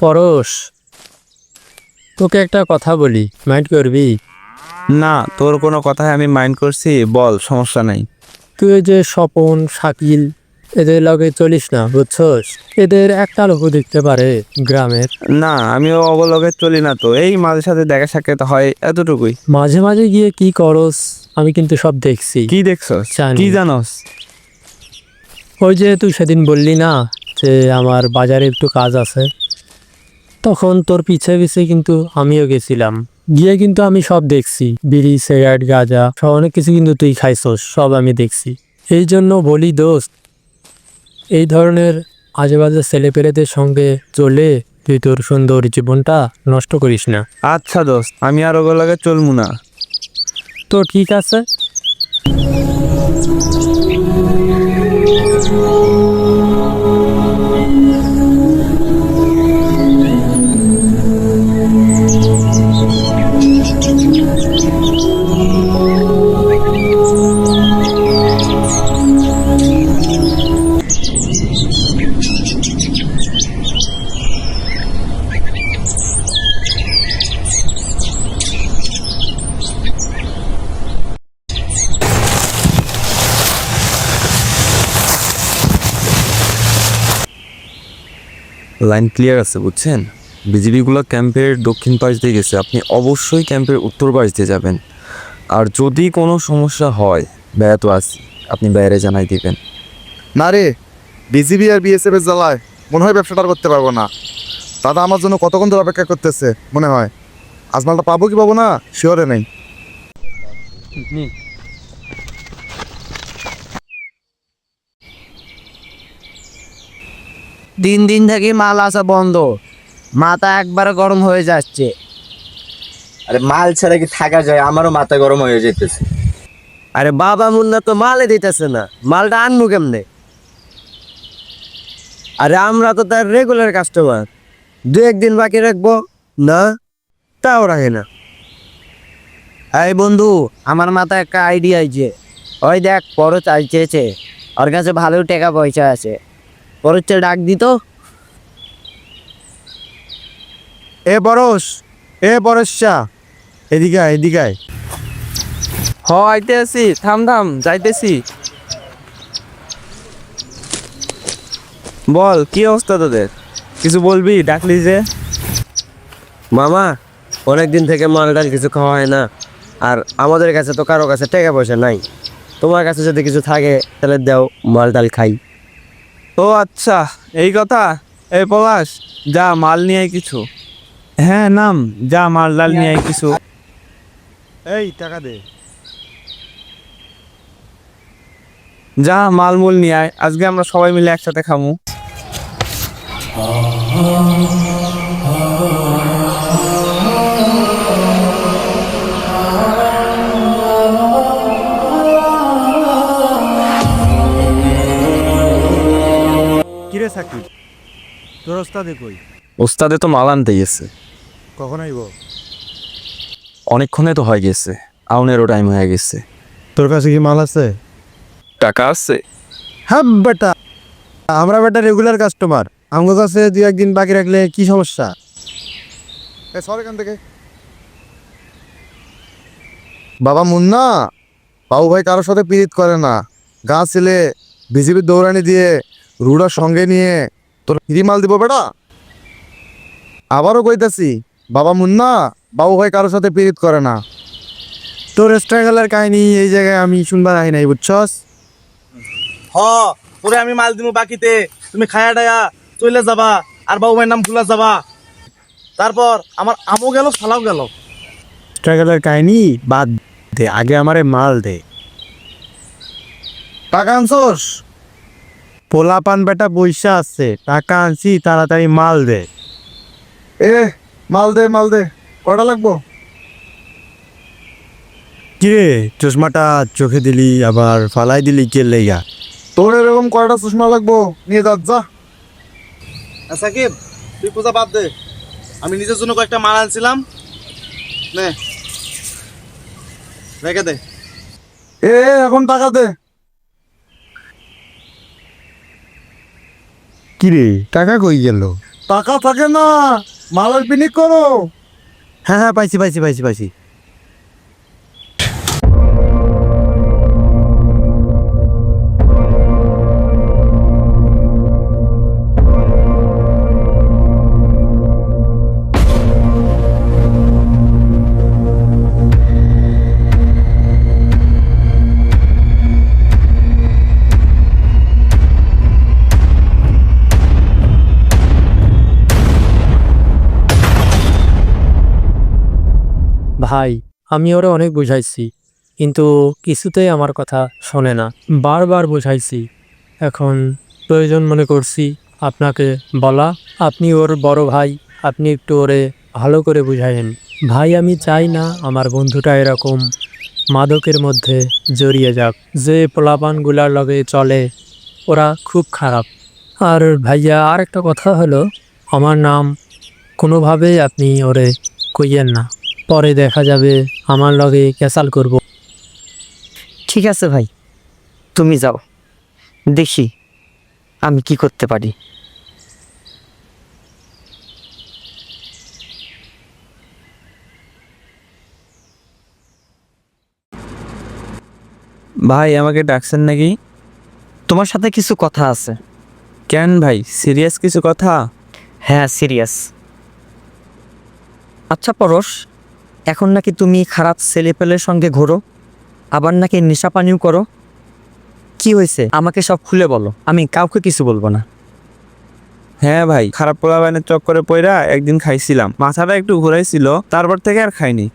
পরশ। তোকে একটা কথা বলি মাইন্ড করবি? না তোর কোনো কথায় আমি মাইন্ড করছি বল সমস্যা নাই। তুই যে স্বপন শাকিল এদের লগে চলিস না বুঝছস? এদের একটা লোকও দেখতে পারে গ্রামের। না আমিও অবলগে চলি না তো এই মাঝে সাথে দেখা সাক্ষাৎ হয় এতটুকুই। মাঝে মাঝে গিয়ে কি করস আমি কিন্তু সব দেখছি। কি দেখছস? জানি। কি জানোস? ওই যে তুই সেদিন বললি না যে আমার বাজারে একটু কাজ আছে। তখন তোর পিছে পিছে কিন্তু আমিও গেছিলাম। গিয়ে কিন্তু আমি সব দেখছি। বিড়ি সিগারেট গাঁজা সব অনেক কিছু কিন্তু তুই খাইছস সব আমি দেখছি। এই জন্য বলি দোস্ত এই ধরনের আজে বাজে ছেলেপেলেদের সঙ্গে চলে তুই তোর সুন্দর জীবনটা নষ্ট করিস না। আচ্ছা দোস্ত আমি আর ওগুলোকে চলমু না। তো ঠিক আছে। লাইন ক্লিয়ার আছে বুঝছেন? বিজিবিগুলো ক্যাম্পের দক্ষিণ পাশ দিয়ে গেছে আপনি অবশ্যই ক্যাম্পের উত্তর পাশ দিয়ে যাবেন। আর যদি কোনো সমস্যা হয় ব্যয় তো আছি আপনি বাইরে জানাই দিবেন। না রে বিজিবি আর বিএসএফ এর জ্বালায় মনে হয় ব্যবসাটা আর করতে পারব না। দাদা আমার জন্য কতক্ষণ ধরে অপেক্ষা করতেছে মনে হয়? আজ মালটা পাবো কি পাবো না? শিওরে নেই। দিন দিন থেকে মাল আসা বন্ধ। মাথা একবারে গরম হয়ে যাচ্ছে। আরে মাল ছাড়া কি থাকা যায়? আমারও মাথা গরম হয়ে যেতেছে। আরে বাবা মুন্না তো মালে দিতেছে না। মালটা আনব কেমনে? আরে আমরা তো তার রেগুলার কাস্টমার দু একদিন বাকি রাখব? না তাও রাখে না। এই বন্ধু আমার মাথায় একটা আইডিয়া আছে। ওই দেখ পরচ আই চেয়েছে। ওর কাছে ভালো টাকা পয়সা আছে। পরচে ডাক দিত। এ বরস এ বরসা এদিকে এদিকে। হ আইতে আছি থাম থাম যাইতেছি। বল কি অবস্থা তোদের? কিছু বলবি ডাকলি যে? মামা অনেক দিন থেকে মাল ডাল কিছু খাওয়া হয় না। আর আমাদের কাছে তো কারও কাছে টাকা পয়সা নাই। তোমার কাছে যদি কিছু থাকে তাহলে দাও মাল ডাল খাই। ও আচ্ছা এই কথা? এই পলাশ যা মাল নিয়ে আয় কিছু। হ্যাঁ নাম যা মাল ডাল নিয়ে আয় কিছু। এই টাকা দে। যা মালমূল নিয়ে আয় আজকে আমরা সবাই মিলে একসাথে খামু। ওস্তাদে কই? ওস্তাদে তো মাল আনতে গেছে। কখন আইব? অনেকক্ষণে তো হয়ে গেছে। আউনেরও টাইম হয়ে গেছে। তোর কাছে কি মাল আছে? টাকা আছে। হ্যাঁ বেটা আমরা বেটা রেগুলার কাস্টমার আমার কাছে দুই একদিন বাকি রাখলে কি সমস্যা? সর এখান থেকে। বাবা মুন্না বাবু ভাই কারোর সাথে পীড়িত করে না। গা ছেলে বিজেপির দৌড়ানি দিয়ে রুড়া সঙ্গে নিয়ে তোর মাল দিব বেটা। আবারও কইতাছি বাবা মুন্না বাবু ভাই কারোর সাথে পীড়িত করে না। তোর স্ট্রাগলের কাহিনী এই জায়গায় আমি শুনবার আই নাই বুঝছস? হ তোরে আমি মাল দিমু বাকিতে। তুমি খায়া ডায়া চলে যাবা আর বাবু ভাইয়ের নাম ভুলা যাবা। তারপর আমার আমও গেল ফালাও গেল। স্ট্রাগলের কাহিনী বাদ দে আগে আমারে মাল দে। টাকা আনছোস? পোলা পান বেটা পয়সা আছে টাকা আনছি তাড়াতাড়ি মাল দে। এ মাল দে মাল দে কটা লাগবো? কিরে চশমাটা চোখে দিলি আবার ফালাই দিলি কে লেগা? তোর এরকম কয়টা চশমা লাগবো? নিয়ে যা যা। সাকিব তুই পূজা বাদ দে। আমি নিজের জন্য কয়েকটা মাল আনছিলাম। নে। রেখে দে। এ এখন টাকা দে। কিরে? টাকা কই গেল? টাকা থাকে না মালের পিনিক করো। হ্যাঁ হ্যাঁ পাইছি পাইছি পাইছি পাইছি। ভাই, আমি ওরা অনেক বুঝাইছি, কিন্তু কিছুতেই আমার কথা শোনে না। বারবার বুঝাইছি, এখন প্রয়োজন মনে করছি আপনাকে বলা, আপনি ওর বড় ভাই, আপনি একটু ওরে ভালো করে বুঝাইন ভাই, আমি চাই না আমার বন্ধুটা এরকম মাদকের মধ্যে জড়িয়ে যাক, যে পোলাপানগুলার লগে চলে, ওরা খুব খারাপ। আর ভাইয়া আর একটা কথা হলো, আমার নাম কোনোভাবেই আপনি ওরে কইয়েন না। পরে দেখা যাবে আমার লগে ক্যাসাল করব। ঠিক আছে ভাই তুমি যাও দেখি আমি কি করতে পারি। ভাই আমাকে ডাকছেন নাকি? তোমার সাথে কিছু কথা আছে। কেন ভাই সিরিয়াস কিছু কথা? হ্যাঁ সিরিয়াস। আচ্ছা পরশ এখন নাকি তুমি খারাপ ছেলেপেলের সঙ্গে ঘোরো আবার নাকি নেশা পানিও করো? কি হয়েছে? আমাকে সব খুলে বলো। আমি কাউকে কিছু বলব না। হ্যাঁ ভাই খারাপ পোলাবাইনের চক্করে পইরা একদিন খাইছিলাম। মাথাটা একটু ঘুরাইছিল তারপর থেকে আর খাইনি।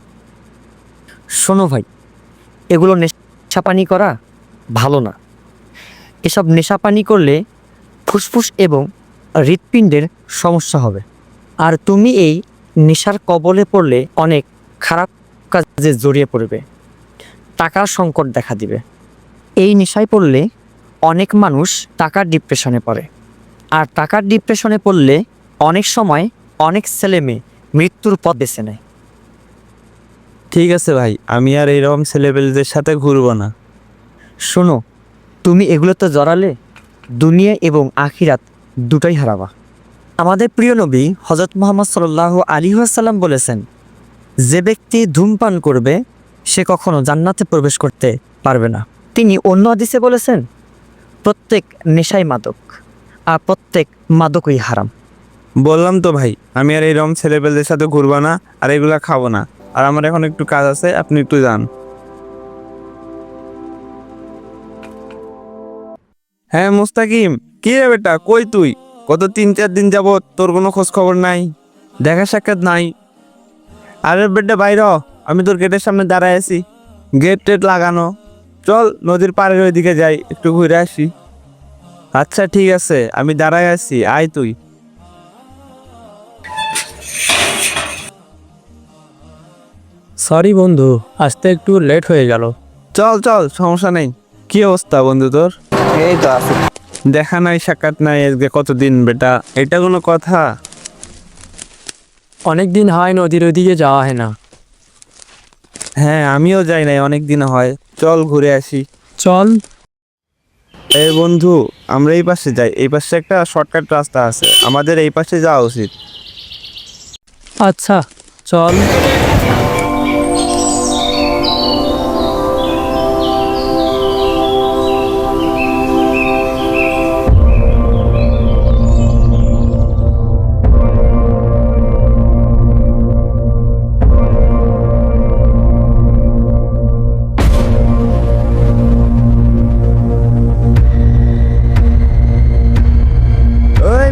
শোনো ভাই এগুলো নেশাপানি করা ভালো না। এসব নেশাপানি করলে ফুসফুস এবং হৃৎপিণ্ডের সমস্যা হবে। আর তুমি এই নেশার কবলে পড়লে অনেক খারাপ কাজে জড়িয়ে পড়বে টাকার সংকট দেখা দিবে। এই নেশায় পড়লে অনেক মানুষ টাকার ডিপ্রেশনে পড়ে। আর টাকার ডিপ্রেশনে পড়লে অনেক সময় অনেক ছেলে মেয়ে মৃত্যুর পথ বেছে নেয়। ঠিক আছে ভাই আমি আর এইরকম ছেলেপেলেদের সাথে ঘুরবো না। শোনো তুমি এগুলোতে জড়ালে দুনিয়া এবং আখিরাত দুটাই হারাবা। আমাদের প্রিয় নবী হজরত মোহাম্মদ সাল্লাহ আলী সাল্লাম বলেছেন যে ব্যক্তি ধূমপান করবে, সে কখনো জান্নাতে প্রবেশ করতে পারবে না। তিনি অন্য হাদিসে বলেছেন, প্রত্যেক নেশাই মাদক, আর প্রত্যেক মাদকই হারাম। বললাম তো ভাই, আমি আর এইরকম ছেলেপেলেদের সাথে ঘুরবো না, আর এগুলা খাব না। আর আমার এখন একটু কাজ আছে, আপনি একটু যান। হ্যাঁ মুস্তাকিম, কি রে বেটা, কই তুই? কত তিন চার দিন যাবত তোর কোনো খোঁজ খবর নাই, দেখা সাক্ষাৎ নাই। আরে বেটা বাইর আমি তোর গেটের সামনে দাঁড়ায় আছি। গেট টেট লাগানো। চল নদীর পাড়ের ওইদিকে যাই একটু ঘুরে আসি। আচ্ছা ঠিক আছে আমি দাঁড়ায় আছি আয় তুই। সরি বন্ধু আসতে একটু লেট হয়ে গেল। চল চল সমস্যা নেই। কি অবস্থা বন্ধু তোর? এই তো আছে। দেখা নাই সাক্ষাৎ নাই আজকে কতদিন বেটা? এটা কোনো কথা? অনেক দিন হয় নদীর ওদিকে যাওয়া হয় না। হ্যাঁ আমিও যাই নাই অনেক দিন হয়। চল ঘুরে আসি। চল। এই বন্ধু আমরা এই পাশে যাই। এই পাশে একটা শর্টকাট রাস্তা আছে। আমাদের এই পাশে যাওয়া উচিত। আচ্ছা চল।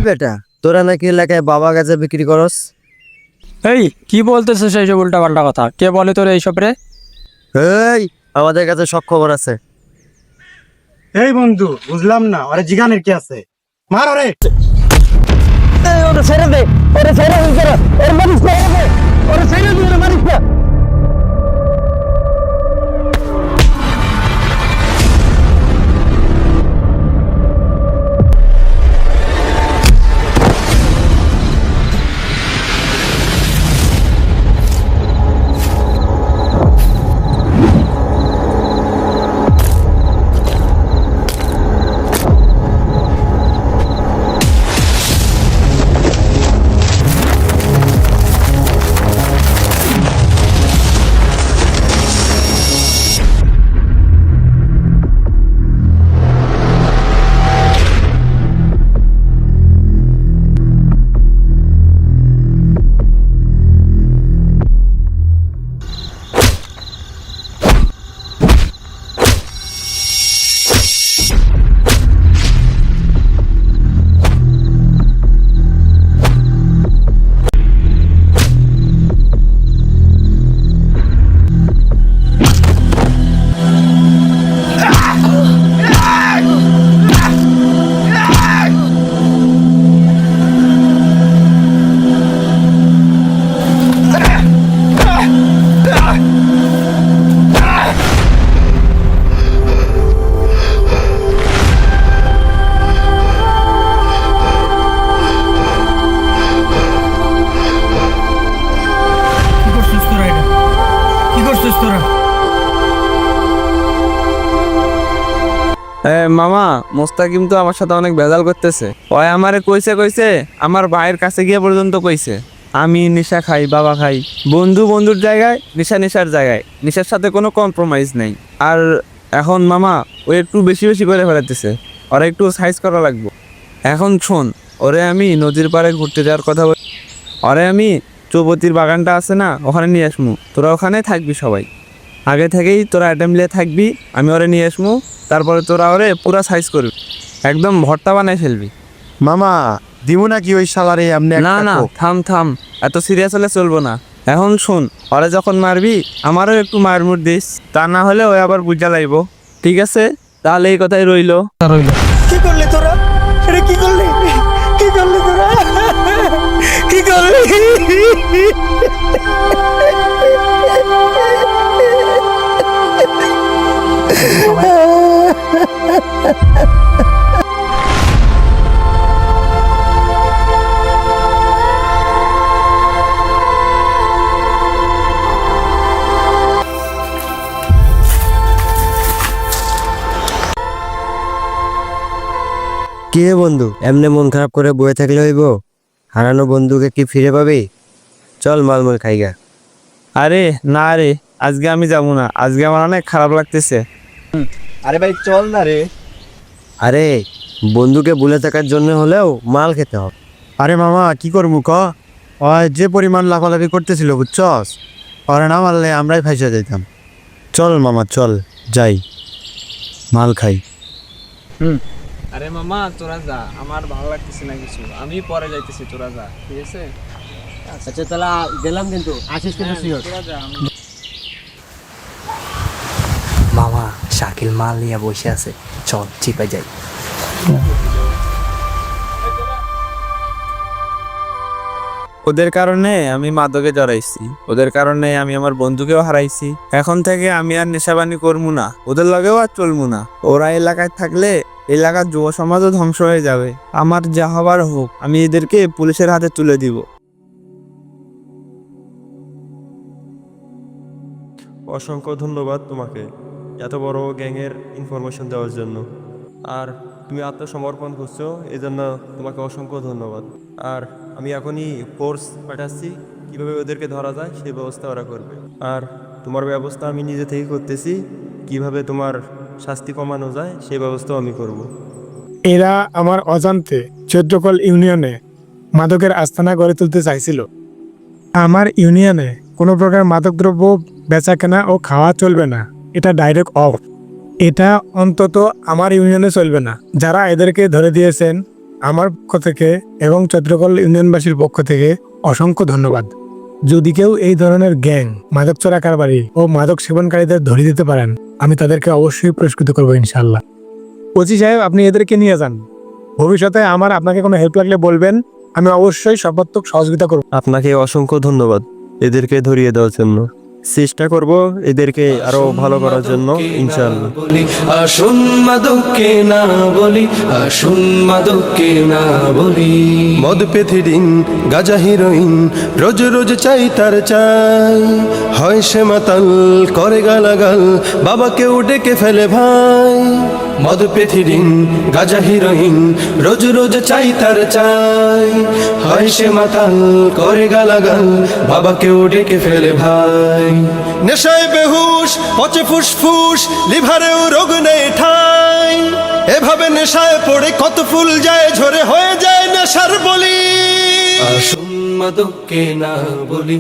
বেটা? তোরা নাকি এলাকায় বাবা গাছে বিক্রি করস? এই কি বলতেছিস এইসব সব উল্টা পাল্টা কথা? কে বলে তোর এইসব রে? এই আমাদের কাছে সব খবর আছে। এই বন্ধু বুঝলাম না ওরে জিগানের কি আছে? মার ওরে! ওরে ছেড়ে দে ওরে ছেড়ে দে ওরে মারিস তোরা। মামা, মোস্তাকিম তো আমার সাথে অনেক ভেজাল করতেছে। ওই আমারে কইছে কইছে, আমার ভাইয়ের কাছে গিয়ে পর্যন্ত কইছে, আমি নেশা খাই, বাবা খাই। বন্ধু বন্ধুর জায়গায়, নেশা নেশার জায়গায়। নেশার সাথে কোনো কম্প্রোমাইজ নেই। আর এখন মামা, ও একটু বেশি বেশি করে ফেলাতেছে ওরা একটু সাইজ করা লাগবে। এখন শোন, ওরে আমি নদীর পাড়ে ঘুরতে যাওয়ার কথা বলি ওরে আমি চৌপতির বাগানটা আছে না ওখানে নিয়ে আসমু। তোরা ওখানে থাকবি সবাই। আগে থেকেই তোরা অ্যাটেম্প নিয়ে থাকবি আমি ওরে নিয়ে আসব তারপরে তোরা ওরে পুরা সাইজ করবি। একদম ভর্তা বানাই ফেলবি। মামা দিব নাকি ওই সালারে আপনি না না থাম থাম এত সিরিয়াস হলে চলবো না। এখন শোন ওরে যখন মারবি আমারও একটু মায়ের মুড দিস তা না হলে ওই আবার বুঝা লাইব। ঠিক আছে? তাহলে এই কথাই রইল। কি করলি তোরা? এটা কি করলি? কি রে বন্ধু, এমনি মন খারাপ করে বয়ে থাকলে হইব? হারানো বন্ধুকে কি ফিরে পাবি? চল মালমল খাইগা আরে না রে আজকে আমি যাব না। আজকে আমার অনেক খারাপ লাগতেছে। আরে ভাই চল না রে। আরে বন্ধুকে ভুলে থাকার জন্য হলেও মাল খেতে হবে। আরে মামা কি করব ক? ওই যে পরিমাণ লাফালাফি করতেছিল বুঝছস? ওরা না মারলে আমরাই ফাইসা যাইতাম। চল মামা চল যাই। মাল খাই। হুম আরে মামা তোরা যা। আমার ভালো লাগতেছে না কিছু। আমি পরে যাইতেছি তোরা যা ঠিক আছে? আচ্ছা তাহলে গেলাম কিন্তু। আসিস কিন্তু মামা শাকিল মাল নিয়ে বসে আছে। চল চিপে যাই। ওদের কারণে আমি মাদকে জড়াইছি। ওদের কারণে আমি আমার বন্ধুকেও হারাইছি। এখন থেকে আমি আর নেশাবানি করব না। ওদের লগেও আর চলবো না। ওরা এলাকায় থাকলে এলাকার যুব সমাজও ধ্বংস হয়ে যাবে। আমার যা হবার হোক আমি এদেরকে পুলিশের হাতে তুলে দিব। অসংখ্য ধন্যবাদ তোমাকে এত বড় গ্যাংয়ের ইনফরমেশন দেওয়ার জন্য। আর তুমি আত্মসমর্পণ করছ এই জন্য তোমাকে অসংখ্য ধন্যবাদ। আর আমি এখনই ফোর্স পাঠাচ্ছি, কীভাবে ওদেরকে ধরা যায় সেই ব্যবস্থা ওরা করবে। আর তোমার ব্যবস্থা আমি নিজে থেকে করতেছি, কীভাবে তোমার শাস্তি কমানো যায় সেই ব্যবস্থাও আমি করব। এরা আমার অজান্তে চৌদ্রকল ইউনিয়নে মাদকের আস্থানা গড়ে তুলতে চাইছিল। আমার ইউনিয়নে কোনো প্রকার মাদকদ্রব্য বেচা কেনা ও খাওয়া চলবে না। এটা ডাইরেক্ট অফ এটা অন্তত আমার ইউনিয়নে চলবে না। যারা এদেরকে ধরে দিয়েছেন আমার পক্ষ থেকে এবং চৌদ্রকল ইউনিয়নবাসীর পক্ষ থেকে অসংখ্য ধন্যবাদ। যদি কেউ এই ধরনের গ্যাং, মাদক চোরা কারবারি ও মাদক সেবনকারীদের ধরে দিতে পারেন, আমি তাদেরকে অবশ্যই পুরস্কৃত করব ইনশাল্লাহ ওসি সাহেব, আপনি এদেরকে নিয়ে যান। ভবিষ্যতে আমার আপনাকে কোনো হেল্প লাগলে বলবেন, আমি অবশ্যই সর্বাত্মক সহযোগিতা করব। আপনাকে অসংখ্য ধন্যবাদ। এদেরকে ধরিয়ে দেওয়ার জন্য। চেষ্টা করব এদেরকে আরও ভালো করার জন্য ইনশাল্লাহ আসুন মাদককে না বলি আসুন মাদককে না বলি। মদ পেথিডিন গাজা হিরোইন রোজ রোজ চাই তার চাই। হয় সে মাতাল, করে গালাগাল বাবাকেও ডেকে ফেলে ভাই। মদ পেথিডিন গাজা হিরোইন, রোজ রোজ চাই তার চাই। হয় সে মাতাল, করে গালাগাল বাবাকেও ডেকে ফেলে ভাই। নেশায় বেহুশ, পচে ফুসফুস, লিভারেও রোগ নেই ঠাই। এভাবে নেশায় পড়ে কত ফুল যায়, ঝরে হয়ে যায় নেশার বলি। আসুন মাদককে না বলি।